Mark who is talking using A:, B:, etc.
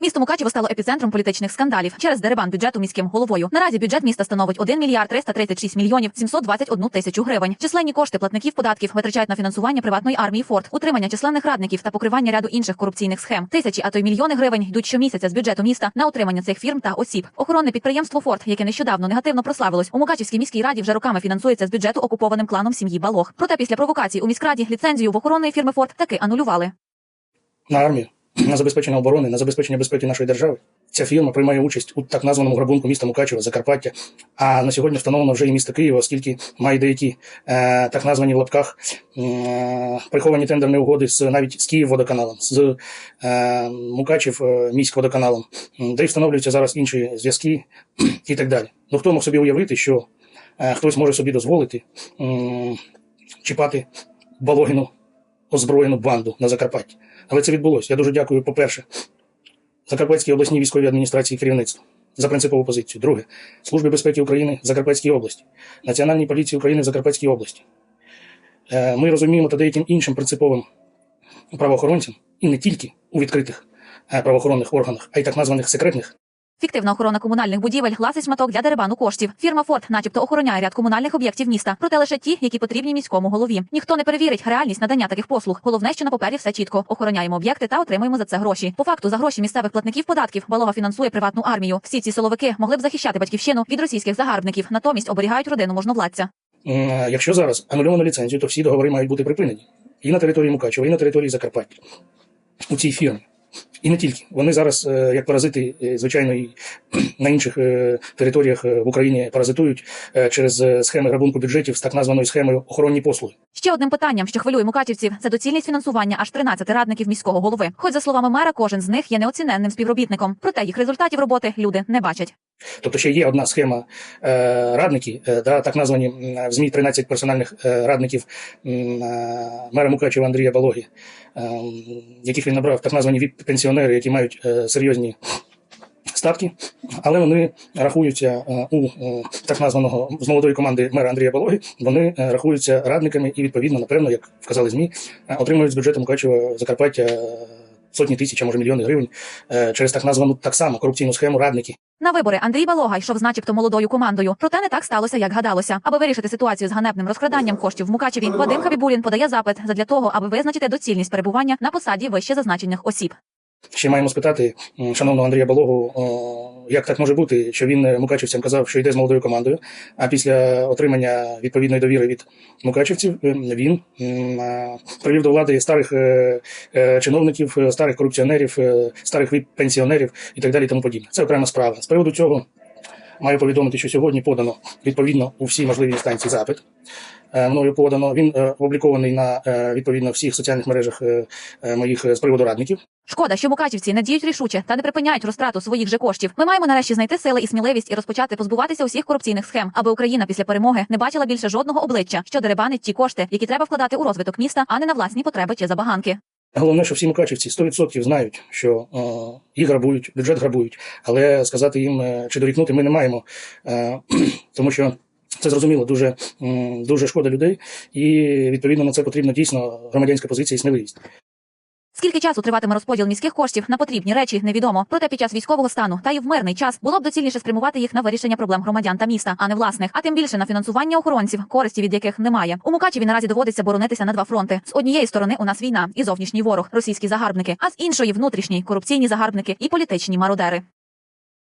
A: Місто Мукачево стало епіцентром політичних скандалів через дерибан бюджету міським головою. Наразі бюджет міста становить 1 мільярд 336 мільйонів 721 тисячу гривень. Численні кошти платників податків витрачають на фінансування приватної армії Форт, утримання численних радників та покривання ряду інших корупційних схем. Тисячі, а то й мільйони гривень йдуть щомісяця з бюджету міста на утримання цих фірм та осіб. Охоронне підприємство Форт, яке нещодавно негативно прославилось у Мукачівській міській раді, вже роками фінансується з бюджету окупованим кланом сім'ї Балох. Проте після провокацій у міськраді ліцензію в охоронної фірми Форт таки анулювали.
B: на армію, на забезпечення оборони, на забезпечення безпеки нашої держави. Ця фірма приймає участь у так названому грабунку міста Мукачева, Закарпаття. А на сьогодні встановлено вже і місто Києва, оскільки має деякі е, так названі в лапках е, приховані тендерні угоди з навіть з Київводоканалом, з е, Мукачев е, міськводоканалом, де й встановлюються зараз інші зв'язки і так далі. Ну хто мог собі уявити, що е, хтось може собі дозволити м, чіпати Балогіну озброєну банду на Закарпатті. Але це відбулося. Я дуже дякую, по-перше, Закарпатській обласній військовій адміністрації керівництва за принципову позицію. Друге, Службі безпеки України Закарпатській області, Національній поліції України в Закарпатській області. Е, Ми розуміємо та деяким іншим принциповим правоохоронцям, і не тільки у відкритих е, правоохоронних органах, а й так названих секретних,
A: Фіктивна охорона комунальних будівель гласить шматок для дерибану коштів. Фірма Форт, начебто, охороняє ряд комунальних об'єктів міста, проте лише ті, які потрібні міському голові. Ніхто не перевірить реальність надання таких послуг. Головне, що на папері все чітко. Охороняємо об'єкти та отримуємо за це гроші. По факту, за гроші місцевих платників податків Балога фінансує приватну армію. Всі ці силовики могли б захищати батьківщину від російських загарбників, натомість оберігають родину можновладця.
B: Якщо зараз анульовано ліцензію, то всі договори мають бути припинені і на території Мукачева, і на території Закарпаття у цій фірмі. І не тільки. Вони зараз, е, як паразити, е, звичайно, і на інших е, територіях в Україні паразитують через схеми грабунку бюджетів з так названою схемою охоронні послуги.
A: Ще одним питанням, що хвилює мукачівців, це доцільність фінансування аж 13 радників міського голови. Хоч за словами мера, кожен з них є неоціненним співробітником. Проте їх результатів роботи люди не бачать.
B: Тобто ще є одна схема е, радників, е, да, так названі в ЗМІ 13 персональних е, радників е, мера Мукачева Андрія Балоги, е, яких він набрав, так названі віп-пенсіонери, які мають е, серйозні статки, але вони рахуються е, у е, так названого з молодої команди мера Андрія Балоги, вони е, рахуються радниками і, відповідно, напевно, як вказали ЗМІ, е, отримують з бюджету Мукачева Закарпаття сотні тисяч, а може мільйони гривень е, через так названу так само корупційну схему радники.
A: На вибори Андрій Балога йшов начебто молодою командою. Проте не так сталося, як гадалося. Аби вирішити ситуацію з ганебним розкраданням коштів в Мукачеві, Вадим Хабібулін подає запит задля того, аби визначити доцільність перебування на посаді вище зазначених осіб.
B: Ще маємо спитати шановного Андрія Балогу, як так може бути, що він е, мукачівцям казав, що йде з молодою командою, а після отримання відповідної довіри від мукачівців е, він привів до влади старих е, е, чиновників, е, старих корупціонерів, е, старих пенсіонерів і так далі. Тому подібне. Це окрема справа. З приводу цього маю повідомити, що сьогодні подано відповідно у всі можливі інстанції запит. Е, Мною подано. Він е, опублікований на е, відповідно всіх соціальних мережах моїх з приводу радників.
A: Шкода, що мукачівці не діють рішуче та не припиняють розтрату своїх же коштів. Ми маємо нарешті знайти сили і сміливість і розпочати позбуватися усіх корупційних схем, аби Україна після перемоги не бачила більше жодного обличчя, що деребанить ті кошти, які треба вкладати у розвиток міста, а не на власні потреби чи забаганки.
B: Головне, що всі мукачівці 100% знають, що е, їх грабують, бюджет грабують, але сказати їм чи дорікнути ми не маємо, тому що це зрозуміло, дуже, дуже шкода людей, і відповідно на це потрібна дійсно громадянська позиція і сміливість.
A: Скільки часу триватиме розподіл міських коштів на потрібні речі, невідомо. Проте під час військового стану та й в мирний час було б доцільніше спрямувати їх на вирішення проблем громадян та міста, а не власних, а тим більше на фінансування охоронців, користі від яких немає. У Мукачеві наразі доводиться боронитися на два фронти. З однієї сторони у нас війна і зовнішній ворог, російські загарбники, а з іншої внутрішній корупційні загарбники і політичні мародери.